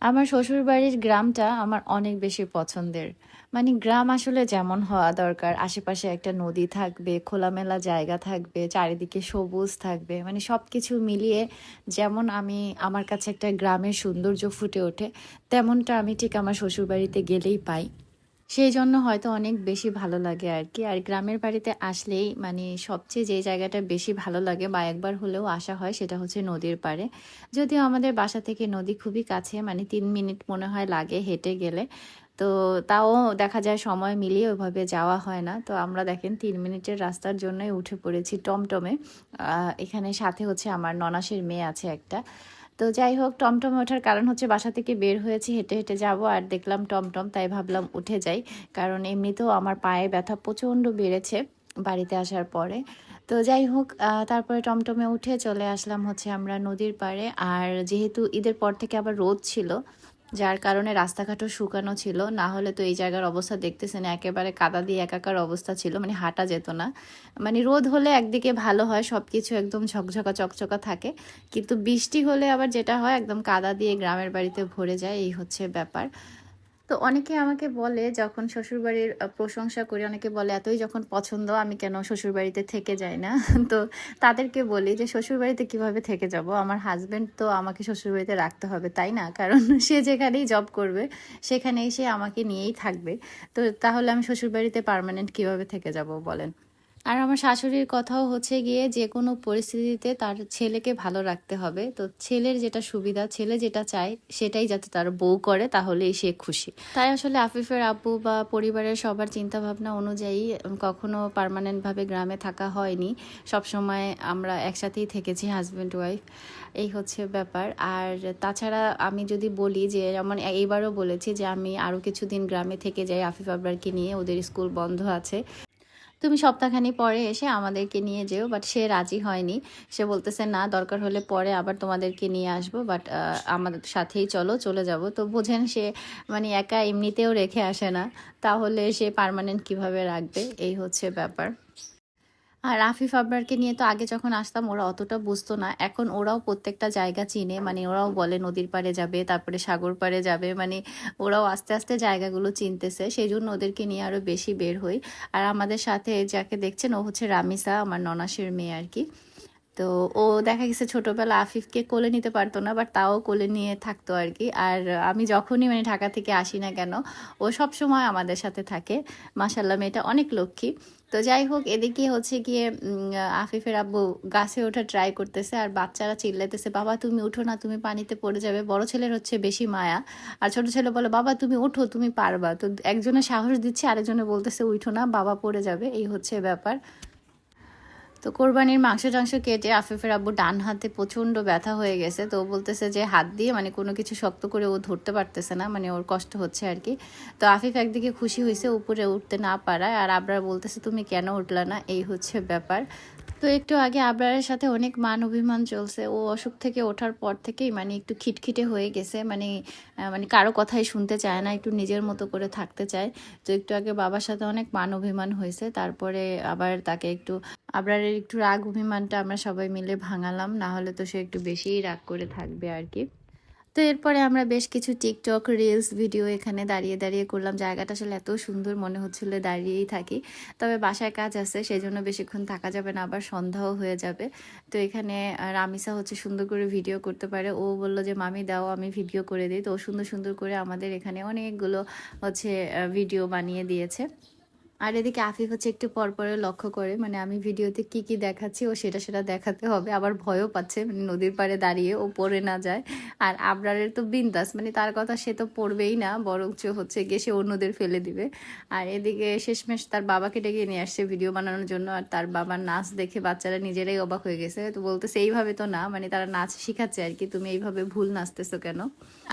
আমার শ্বশুরবাড়ির গ্রামটা আমার অনেক বেশি পছন্দের। মানে গ্রাম আসলে যেমন হওয়া দরকার, আশেপাশে একটা নদী থাকবে, খোলামেলা জায়গা থাকবে, চারিদিকে সবুজ থাকবে। মানে সব কিছু মিলিয়ে যেমন আমি আমার কাছে একটা গ্রামের সৌন্দর্য ফুটে ওঠে, তেমনটা আমি ঠিক আমার শ্বশুরবাড়িতে গেলেই পাই। সেই জন্য হয়তো অনেক বেশি ভালো লাগে আর কি। আর গ্রামের বাড়িতে আসলেই মানে সবচেয়ে যে জায়গাটা বেশি ভালো লাগে বা একবার হলেও আসা হয় সেটা হচ্ছে নদীর পাড়ে। যদিও আমাদের বাসা থেকে নদী খুবই কাছে মানে তিন মিনিট মনে হয় লাগে হেঁটে গেলে। তো তাও দেখা যায় সময় মিলিয়ে ওইভাবে যাওয়া হয় না। তো আমরা দেখেন তিন মিনিটের রাস্তার জন্যই উঠে পড়েছি টমটমে। এখানে সাথে হচ্ছে আমার ননাসের মেয়ে আছে একটা। তো যাই হোক, টমটমে ওঠার কারণ হচ্ছে বাসা থেকে বের হয়েছি, হেঁটে হেঁটে যাব আর দেখলাম টমটম, তাই ভাবলাম উঠে যাই। কারণ এমনিতেও আমার পায়ে ব্যথা প্রচণ্ড বেড়েছে বাড়িতে আসার পরে। তো যাই হোক তারপরে টমটমে উঠে চলে আসলাম হচ্ছে আমরা নদীর পাড়ে। আর যেহেতু ঈদের পর থেকে আবার রোদ ছিল যার কারণে রাস্তাঘাটও শুকানো ছিল, না হলে তো এই জায়গার অবস্থা দেখতেছেন, একেবারে কাদা দিয়ে একাকার অবস্থা ছিল মানে হাঁটা যেত না। মানে রোদ হলে একদিকে ভালো হয় সব কিছু একদম ঝকঝকা চকচকা থাকে, কিন্তু বৃষ্টি হলে আবার যেটা হয়, একদম কাদা দিয়ে গ্রামের বাড়িতে ভরে যায়, এই হচ্ছে ব্যাপার। তো অনেকে আমাকে বলে যখন শ্বশুরবাড়ির প্রশংসা করি, অনেকে বলে, এতই যখন পছন্দ, আমি কেন শ্বশুরবাড়িতে থেকে যাই না? তো তাদেরকে বলি যে, শ্বশুরবাড়িতে কীভাবে থেকে যাব? আমার হাজব্যান্ড তো আমাকে শ্বশুরবাড়িতে রাখতে হবে, তাই না? কারণ সে যেখানেই জব করবে, সেখানেই সে আমাকে নিয়েই থাকবে। তো তাহলে আমি শ্বশুরবাড়িতে পারমানেন্ট কীভাবে থেকে যাব বলেন? আর আমার শাশুড়ির কথাও হচ্ছে গিয়ে যে কোনো পরিস্থিতিতে তার ছেলেকে ভালো রাখতে হবে। তো ছেলের যেটা সুবিধা, ছেলে যেটা চায় সেটাই যাতে তার বউ করে, তাহলেই সে খুশি। তাই আসলে আফিফের আব্বু বা পরিবারের সবার চিন্তা ভাবনা অনুযায়ী কখনো পারমানেন্টভাবে গ্রামে থাকা হয়নি। সব সময় আমরা একসাথেই থেকেছি হাজব্যান্ড ওয়াইফ এই হচ্ছে ব্যাপার। আর তাছাড়া আমি যদি বলি যে, যেমন এইবারও বলেছি যে, আমি আরও কিছুদিন গ্রামে থেকে যাই, আফিফ আব্বারকে নিয়ে। ওদের স্কুল বন্ধ আছে। তুমি সপ্তাহখানি পরে এসে আমাদেরকে নিয়ে যেও বাট সে রাজি হয়নি। সে বলতেছে, না, দরকার হলে পরে আবার তোমাদেরকে নিয়ে আসব বাট আমাদের সাথেই চলো, চলে যাব। তো বোঝেন, সে মানে একা এমনিতেও রেখে আসে না। তাহলে সে পারমানেন্ট কীভাবে রাখবে? এই হচ্ছে ব্যাপার। আর আফিফ আবরারকে নিয়ে তো আগে যখন আসতাম, ওরা অতটা বুঝতো না। এখন ওরাও প্রত্যেকটা জায়গা চিনে। মানে ওরাও বলে নদীর পাড়ে যাবে, তারপরে সাগর পাড়ে যাবে। মানে ওরাও আস্তে আস্তে জায়গাগুলো চিনতেছে। সেই জন্য ওদেরকে নিয়ে আরও বেশি বের হই। আর আমাদের সাথে যাকে দেখছেন, ও হচ্ছে রামিসা, আমার ননাসের মেয়ে আর কি। তো ও দেখা গেছে ছোটবেলা আফিফকে কোলে নিতে পারতো না বাট তাও কোলে নিয়ে থাকতো আর কি আর আমি যখনই মানে ঢাকা থেকে আসি না কেন, ও সব সময় আমাদের সাথে থাকে। মাসাল্লাহ মেয়েটা অনেক লক্ষ্মী। তো যাই হোক, এদিকে হচ্ছে গিয়ে আফিফের আব্বু গাছে ওঠা ট্রাই করতেছে, আর বাচ্চারা চিল্লাইতেছে, বাবা, তুমি উঠো না, তুমি পানিতে পড়ে যাবে। বড় ছেলের হচ্ছে বেশি মায়া। আর ছোট ছেলে বলে, বাবা, তুমি উঠো তুমি পারবা। তো একজনে সাহস দিচ্ছে, আরেকজনে বলতেছে, উঠো না, বাবা পড়ে যাবে। এই হচ্ছে ব্যাপার। তো কোরবানির মাংস টাংস কেটে আফিফের আব্বু ডান হাতে প্রচণ্ড ব্যথা হয়ে গেছে। তো বলতেছে যে, হাত দিয়ে মানে কোনো কিছু শক্ত করে ও ধরতে পারতেছে না মানে ওর কষ্ট হচ্ছে আর কি। তো আফিফ একদিকে খুশি হয়েছে উপরে উঠতে না পারায়, আর আবরার বলতেছে, তুমি কেন উঠলা না? এই হচ্ছে ব্যাপার। তো একটু আগে আবরারের সাথে অনেক মান অভিমান চলছে। ও অসুখ থেকে ওঠার পর থেকেই মানে একটু খিটখিটে হয়ে গেছে। মানে মানে কারও কথাই শুনতে চায় না, একটু নিজের মতো করে থাকতে চায়। তো একটু আগে বাবার সাথে অনেক মান অভিমান হয়েছে। তারপরে আবার তাকে একটু, আবরারের একটু রাগ অভিমানটা আমরা সবাই মিলে ভাঙালাম। না হলে তো সে একটু বেশিই রাগ করে থাকবে আর কি। তো এরপরে আমরা বেশ কিছু টিকটক রিলস ভিডিও এখানে দাঁড়িয়ে দাঁড়িয়ে করলাম। জায়গাটা আসলে এত সুন্দর মনে হচ্ছিল দাঁড়িয়েই থাকি। তবে বাসায় কাজ আছে সেই জন্য বেশিক্ষণ থাকা যাবে না, আবার সন্ধ্যাও হয়ে যাবে। তো এখানে রামিসা হচ্ছে সুন্দর করে ভিডিও করতে পারে। ও বলল যে, মামি, দাও, আমি ভিডিও করে দিই। তো ও সুন্দর সুন্দর করে আমাদের এখানে অনেকগুলো হচ্ছে ভিডিও বানিয়ে দিয়েছে। আর এদিকে আফিফ হচ্ছে একটু পরপরে লক্ষ্য করে মানে আমি ভিডিওতে কি কি দেখাচ্ছি, ও সেটা সেটা দেখাতে হবে, আবার ভয়ও পাচ্ছে মানে নদীর পাড়ে দাঁড়িয়ে ও পড়ে না যায়। আর আবরারের তো বিন্দাস মানে তার কথা সে তো পড়বেই না, বরঞ্চ হচ্ছে গিয়ে সে অন্যদের ফেলে দিবে। আর এদিকে শেষমেশ তার বাবাকে ডেকে নিয়ে আসছে ভিডিও বানানোর জন্য, আর তার বাবার নাচ দেখে বাচ্চারা নিজেরাই অবাক হয়ে গেছে। তো বলতেছে, এইভাবে তো না মানে তারা নাচ শিখাচ্ছে আর কি, তুমি এইভাবে ভুল নাচতেছো কেন?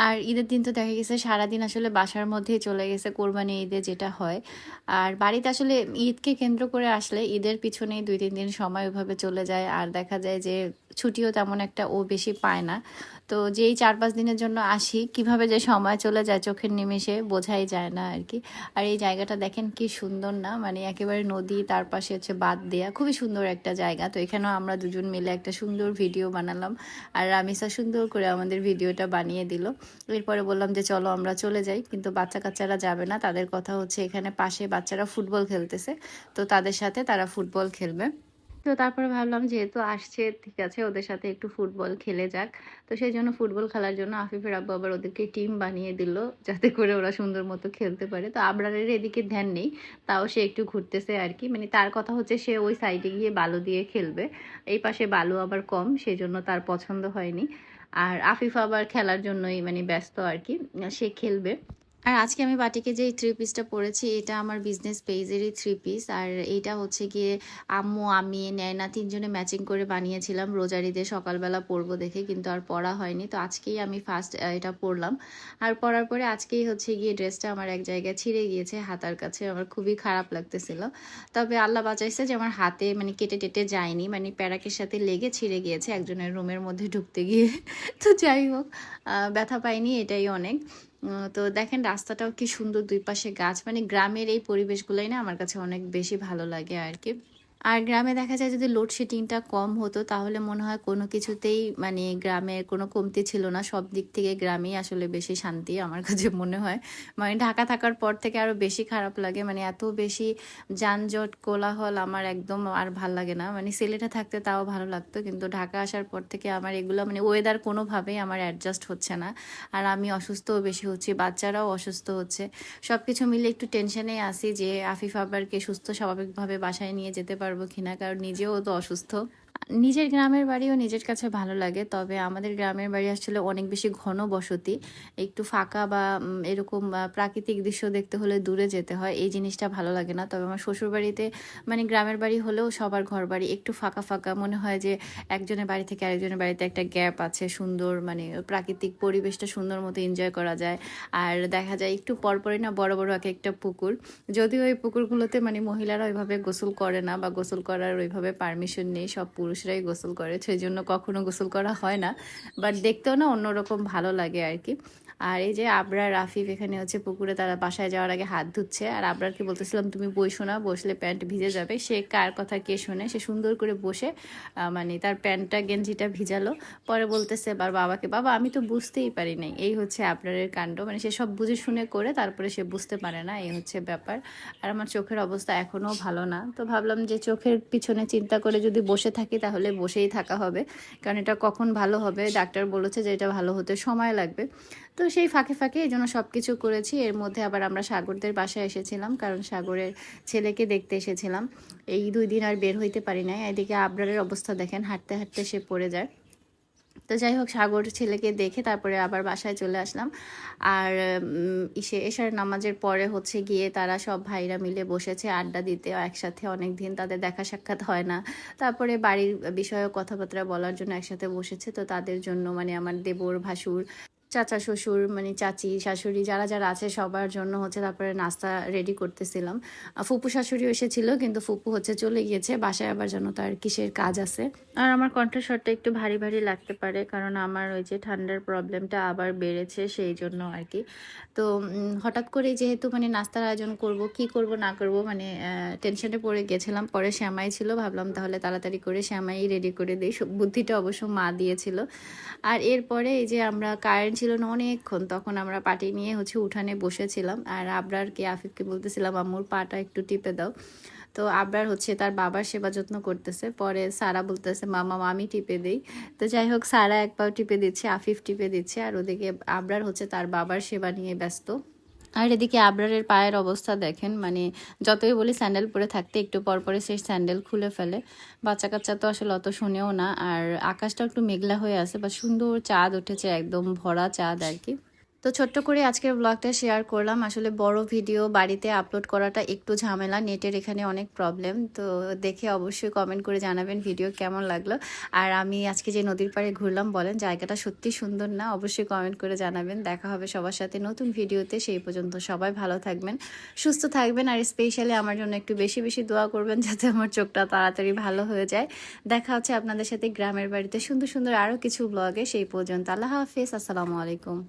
আর ঈদের দিন তো দেখা গেছে, সারাদিন আসলে বাসার মধ্যেই চলে গেছে কোরবানি ঈদে যেটা হয়। আর বাড়িতে আসলে ঈদকে কেন্দ্র করে আসলে ঈদের পিছনেই দুই, তিন দিন সময় ওইভাবে চলে যায়। আর দেখা যায় যে ছুটিও তেমন একটা ও বেশি পায় না। তো যেই চার পাঁচ দিনের জন্য আসি, কীভাবে যে সময় চলে যায় চোখের নিমেষে বোঝাই যায় না আর কি। আর এই জায়গাটা দেখেন কি সুন্দর না? মানে একেবারে নদী, তার পাশে হচ্ছে বাদ দেয়া। খুবই সুন্দর একটা জায়গা। তো এখানেও আমরা দুজন মিলে একটা সুন্দর ভিডিও বানালাম। আর রামিসা সুন্দর করে আমাদের ভিডিওটা বানিয়ে দিল। এরপরে বললাম যে, চলো আমরা চলে যাই। কিন্তু বাচ্চা কাচ্চারা যাবে না। তাদের কথা হচ্ছে এখানে পাশে বাচ্চারা ফুটবল খেলতেছে। তো তাদের সাথে তারা ফুটবল খেলবে। তো তারপরে ভাবলাম যেহেতু আসছে, ঠিক আছে, ওদের সাথে একটু ফুটবল খেলে যাক। তো সেই জন্য ফুটবল খেলার জন্য আফিফের আব্বু আবার ওদেরকে টিম বানিয়ে দিল, যাতে করে ওরা সুন্দর মতো খেলতে পারে। তো আবরারের এদিকে ধ্যান নেই, তাও সে একটু ঘুরতেছে আর কি। মানে তার কথা হচ্ছে সে ওই সাইডে গিয়ে বালু দিয়ে খেলবে। এই পাশে বালু আবার কম সেই জন্য তার পছন্দ হয়নি। আর আফিফ আবার খেলার জন্যই মানে ব্যস্ত আর কি, সে খেলবে। আর আজকে আমি বাটিকে যে থ্রি পিসটা পরেছি, এটা আমার বিজনেস পেজেরই থ্রি পিস আর এইটা হচ্ছে গিয়ে আম্মু, আমি নেয়না তিনজনে ম্যাচিং করে বানিয়েছিলাম। রোজারিতে সকালবেলা পরবো দেখে, কিন্তু আর পরা হয়নি। তো আজকেই আমি ফার্স্ট এটা পরলাম। আর পরার পরে আজকেই হচ্ছে গিয়ে ড্রেসটা আমার এক জায়গায় ছিঁড়ে গিয়েছে হাতার কাছে। আমার খুবই খারাপ লাগতেছিল। তবে আল্লাহ বাঁচাইছে যে আমার হাতে মানে কেটে টেটে যায়নি। মানে প্যারাকের সাথে লেগে ছিঁড়ে গিয়েছে, একজনের রুমের মধ্যে ঢুকতে গিয়ে। তো যাই হোক ব্যথা পাইনি, এটাই অনেক। তো দেখেন রাস্তাটাও কি সুন্দর দুই পাশে গাছ। মানে গ্রামের এই পরিবেশগুলোই না আমার কাছে অনেক বেশি ভালো লাগে আর কি। আর গ্রামে দেখা যায় যদি লোডশেডিংটা কম হতো, তাহলে মনে হয় কোনো কিছুতেই মানে গ্রামের কোনো কমতি ছিল না। সব দিক থেকে গ্রামেই আসলে বেশি শান্তি আমার কাছে মনে হয়। মানে ঢাকা থাকার পর থেকে আরও বেশি খারাপ লাগে। মানে এত বেশি যানজট, কোলাহল আমার একদম আর ভালো লাগে না। মানে সিলেটে থাকতে তাও ভালো লাগতো, কিন্তু ঢাকা আসার পর থেকে আমার এগুলো মানে ওয়েদার কোনোভাবেই আমার অ্যাডজাস্ট হচ্ছে না। আর আমি অসুস্থও বেশি হচ্ছি, বাচ্চারাও অসুস্থ হচ্ছে। সব কিছু মিলে একটু টেনশনেই আসি যে, আফিফ আবারকে সুস্থ স্বাভাবিকভাবে বাসায় নিয়ে যেতে পারব কিনা কারণ নিজেও তো অসুস্থ। নিজের গ্রামের বাড়িও নিজের কাছে ভালো লাগে, তবে আমাদের গ্রামের বাড়ি আসলে অনেক বেশি ঘন বসতি। একটু ফাঁকা বা এরকম প্রাকৃতিক দৃশ্য দেখতে হলে দূরে যেতে হয়, এই জিনিসটা ভালো লাগে না। তবে আমার শ্বশুর বাড়িতে মানে গ্রামের বাড়ি হলেও সবার ঘর বাড়ি একটু ফাঁকা ফাঁকা। মনে হয় যে একজনের বাড়ি থেকে আরেকজনের বাড়িতে একটা গ্যাপ আছে, সুন্দর মানে প্রাকৃতিক পরিবেশটা সুন্দর মতো এনজয় করা যায়। আর দেখা যায় একটু পরপরই না বড় বড় এক একটা পুকুর। যদিও ওই পুকুরগুলোতে মানে মহিলারা ওইভাবে গোসল করে না বা গোসল করার ওইভাবে পারমিশন নেই, সব পুরুষরাই গোসল করে সেই জন্য কখনো গোসল করা হয় না। বাট দেখতেও না অন্যরকম ভালো লাগে আর কি। আর এই যে আবরার রাফিফ এখানে হচ্ছে পুকুরে তারা বাসায় যাওয়ার আগে হাত ধুচ্ছে। আর আবরারকে বলতেছিলাম, তুমি বইসো না, বসলে প্যান্ট ভিজে যাবে। সে কার কথা কে শোনে? সে সুন্দর করে বসে মানে তার প্যান্টটা, গেঞ্জিটা ভিজালো। পরে বলতেছে এবার বাবাকে, বাবা, আমি তো বুঝতেই পারি নাই। এই হচ্ছে আবরারের কাণ্ড। মানে সে সব বুঝে শুনে করে তারপরে সে বুঝতে পারে না, এই হচ্ছে ব্যাপার। আর আমার চোখের অবস্থা এখনও ভালো না। তো ভাবলাম যে চোখের পিছনে চিন্তা করে যদি বসে থাকি তাহলে বসেই থাকা হবে। কারণ এটা কখন ভালো হবে? ডাক্তার বলেছে যে এটা ভালো হতে সময় লাগবে। তো সেই ফাঁকে ফাঁকে এই জন্য সব কিছু করেছি। এর মধ্যে আবার আমরা সাগরদের বাসায় এসেছিলাম, কারণ সাগরের ছেলেকে দেখতে এসেছিলাম। এই দুই দিন আর বের হইতে পারি নাই। এদিকে আবরারের অবস্থা দেখেন, হাঁটতে হাঁটতে সে পড়ে যায়। তো যাই হোক, সাগর ছেলেকে দেখে তারপরে আবার বাসায় চলে আসলাম। আর ইসে, এশার নামাজের পরে হচ্ছে গিয়ে তারা সব ভাইরা মিলে বসেছে, আড্ডা দিতে। একসাথে অনেক দিন তাদের দেখা সাক্ষাৎ হয় না। তারপরে বাড়ির বিষয়ে কথাবার্তা বলার জন্য একসাথে বসেছে। তো তাদের জন্য মানে আমার দেবর ভাসুর চাচা শ্বশুর মানে চাচি, শাশুড়ি যারা যারা আছে সবার জন্য হচ্ছে তারপরে নাস্তা রেডি করতেছিলাম। ফুপু শাশুড়ি এসেছিল, কিন্তু ফুপু হচ্ছে চলে গিয়েছে, বাসায় আবার যেন তার কিসের কাজ আছে। আর আমার কণ্ঠস্বরটা একটু ভারী ভারী লাগতে পারে, কারণ আমার ওই যে ঠান্ডার প্রবলেমটা আবার বেড়েছে সেই জন্য আর কি। তো হঠাৎ করে যেহেতু মানে নাস্তার আয়োজন করব, কি করব, না করব মানে টেনশনে পড়ে গেছিলাম। পরে শ্যামাই ছিল, ভাবলাম তাহলে তাড়াতাড়ি করে শ্যামাই রেডি করে দিই। বুদ্ধিটা অবশ্য মা দিয়েছিল। আর এরপরে এই যে আমরা কারেন্ট ছিল না অনেকক্ষণ। তখন আমরা পাটি নিয়ে হচ্ছে উঠানে বসেছিলাম। আর আবরারকে আফিফকে বলতেছিলাম, আম্মুর পাটা একটু টিপে দাও। তো আবরার হচ্ছে তার বাবার সেবা যত্ন করতেছে। পরে সারা বলতেছে, মামা, মামি টিপে দিই। তো যাই হোক, সারা এক পাও টিপে দিচ্ছে, আফিফ টিপে দিচ্ছে। আর ওদিকে আবরার হচ্ছে তার বাবার সেবা নিয়ে ব্যস্ত। আর এদিকে আবরারের পায়ের অবস্থা দেখেন মানে যতই বলি স্যান্ডেল পরে থাকতে একটু পর পরে সেই স্যান্ডেল খুলে ফেলে। বাচ্চা কাচ্চা তো আসলে অত শুনেও না, আর আকাশটা একটু মেঘলা হয়ে আছে, বা সুন্দর চাঁদ উঠেছে, একদম ভরা চাঁদ আর কি। তো ছোট্ট করে আজকের ব্লগটা শেয়ার করলাম। আসলে বড় ভিডিও বাড়িতে আপলোড করাটা একটু ঝামেলা, নেটের এখানে অনেক প্রবলেম তো দেখে অবশ্যই কমেন্ট করে জানাবেন ভিডিও কেমন লাগল। আর আমি আজকে যে নদীর পাড়ে ঘুরলাম, বলেন জায়গাটা সত্যি সুন্দর না? অবশ্যই কমেন্ট করে জানাবেন। দেখা হবে সবার সাথে নতুন ভিডিওতে সেই পর্যন্ত সবাই ভালো থাকবেন, সুস্থ থাকবেন, আর স্পেশালি আমার জন্য একটু বেশি বেশি দোয়া করবেন যাতে আমার চোখটা তাড়াতাড়ি ভালো হয়ে যায়। দেখা হচ্ছে আপনাদের সাথে গ্রামের বাড়িতে সুন্দর সুন্দর আরও কিছু ব্লগে সেই পর্যন্ত। আল্লাহ হাফেজ, আসসালামু আলাইকুম।